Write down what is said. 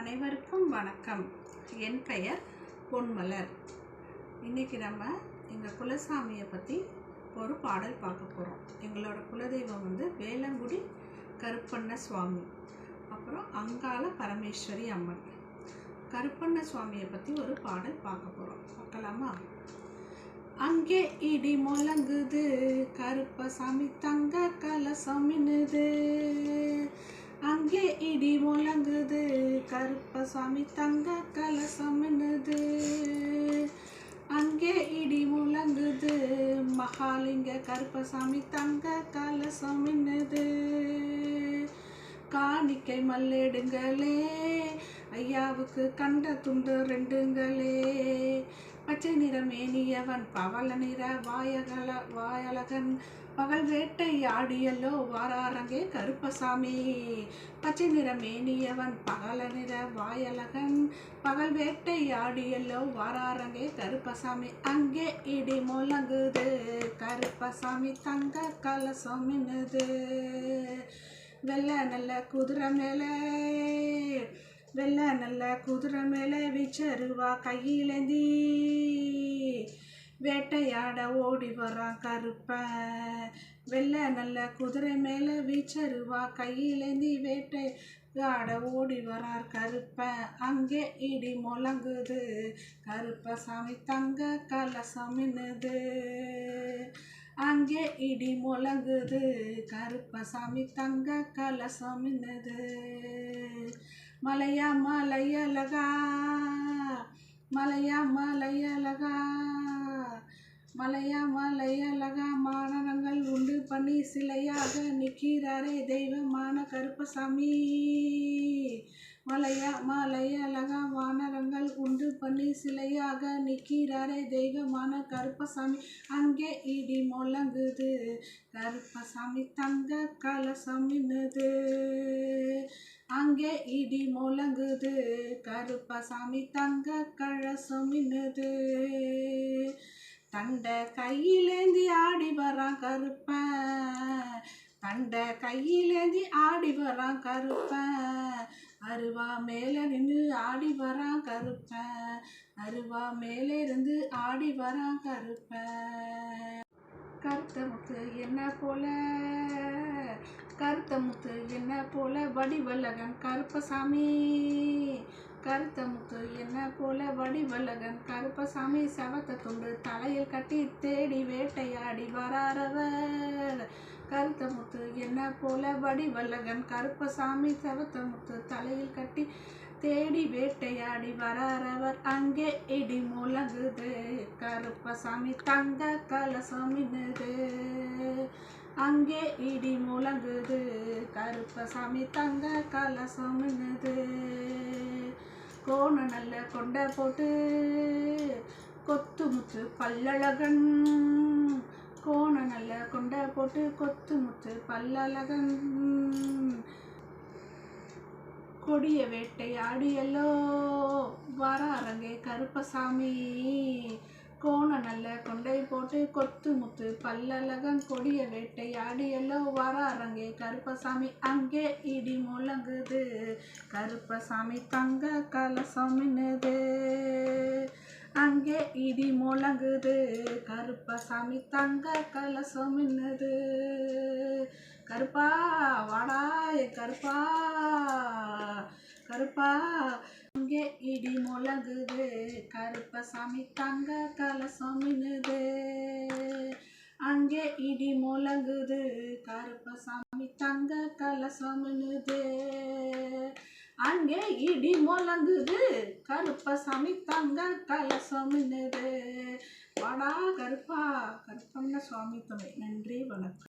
அனைவருக்கும் வணக்கம். என் பெயர் பொன்மலர். இன்னைக்கு நம்ம எங்கள் குலசாமியை பற்றி ஒரு பாடல் பார்க்க போகிறோம் எங்களோட குலதெய்வம் வந்து வேலங்குடி கருப்பண்ண சுவாமி அப்புறம் அங்காள பரமேஸ்வரி அம்மன். கருப்பண்ண சுவாமியை பற்றி ஒரு பாடல் பார்க்க போகிறோம் பார்க்கலாமா? அங்கே இடி முழங்குது கருப்பசாமி தங்க கலசம் மின்னுது. அங்கே இடி முழங்குது. கருப்பசாமி தங்க கலசம்னுது அங்கே இடி முழங்குது. மகாலிங்க கருப்பசாமி தங்க கலசம்னுது காணிக்கை மல்லெடுங்களே. ஐயாவுக்கு கண்ட துண்டு ரெண்டுங்களே. பச்சை நிற ஆடியவன் பவள நிற வாயகல வாயழகன் பகல் வேட்டை ஆடியல்லோ வாராரங்கே கருப்பசாமி. பச்சை நிற மேனியவன் பகல நிற வாயழகன் பகல் வேட்டை ஆடியல்லோ வாராரங்கே கருப்பசாமி. அங்கே இடி முழங்குது கருப்பசாமி தங்க கலசம் மின்னுது. வெள்ள நல்ல குதிரை மேலே வெள்ளை நல்ல குதிரை மேலே விச்சருவா கையிலேந்தி. வேட்டையாட ஓடி வரான் கருப்ப. வெள்ளை நல்ல குதிரை மேலே வீச்சருவா கையிலேந்தி வேட்டையாட ஓடி வரார் கருப்ப. அங்கே இடி முழங்குது. கருப்பசாமி தங்க கலசம் மின்னுது. அங்கே இடி முழங்குது. கருப்பசாமி தங்க கலசம் மின்னுது. மலையா மலையழகா. மலையா மலையழகா. மலையா மலையழகா. மாணவங்கள் உண்டு பண்ணி சிலையாக நிற்கிறாரே தெய்வமான கருப்பசாமி. மலையா மலையழகா. வானரங்கள் உண்டு பண்ணி சிலையாக நிற்கிறாரே தெய்வமான கருப்பசாமி. அங்கே இடி முழங்குது. கருப்பசாமி தங்க கலசம் மின்னுது. அங்கே இடி முழங்குது கருப்பசாமி தங்க கழசம் மின்னுது தண்டை கையிலேந்தி ஆடி வரான் கருப்பன். தண்டை கையிலேந்தி ஆடி வரான் கருப்பன். அருவா மேலே நின்று ஆடி வரான் கருப்பன். அருவா மேலே இருந்து ஆடி வரான் கருப்பன். கருத்த முத்து என்ன போல? கருத்த முத்து என்ன போல வடிவல்லகன் கருப்பசாமி? கருத்த முத்து என்ன போல வடிவல்லகன் கருப்பசாமி? செவத்த துண்டு தலையில் கட்டி தேடி வேட்டையாடி வராரவர். கருத்த முத்து என்ன போல வடிவல்லகன் கருப்பசாமி? செவத்த முத்து தலையில் கட்டி தேடி வேட்டையாடி வராரவர். அங்கே இடி முழங்குது. கருப்பசாமி தங்க கலசம் மின்னுது. அங்கே இடி முழங்குது. கருப்பசாமி தங்க கலசம் மின்னுது. கோண நல்ல கொண்ட போட்டு கொத்து முத்து பல்லழகன். கோண நல்ல கொண்ட போட்டு கொத்து முத்து பல்லழகன். கொடிய வேட்டை ஆடியெல்லாம் வர அரங்கே கருப்பசாமி. நல்ல கொண்டை போட்டு கொத்து முத்து பல்லழகன் கொடிய வேட்டையாடியல்லோ வராரங்கே கருப்பசாமி அங்கே இடி முழங்குது. கருப்பசாமி தங்க கலசம் மின்னுது. அங்கே இடி முழங்குது. கருப்பசாமி தங்க கலசம் மின்னுது. கருப்பா வாடா கருப்பா கருப்பா அங்கே இடி முழங்குது கருப்பசாமி தங்க கலசம் மின்னுது அங்கே இடி முழங்குது கருப்பசாமி தங்க கலசம் மின்னுது அங்கே இடி முழங்குது கருப்பசாமி தங்க கலசம் மின்னுது வாடா கருப்பா கருப்பண்ண சுவாமி துணை நன்றி வணக்கம்.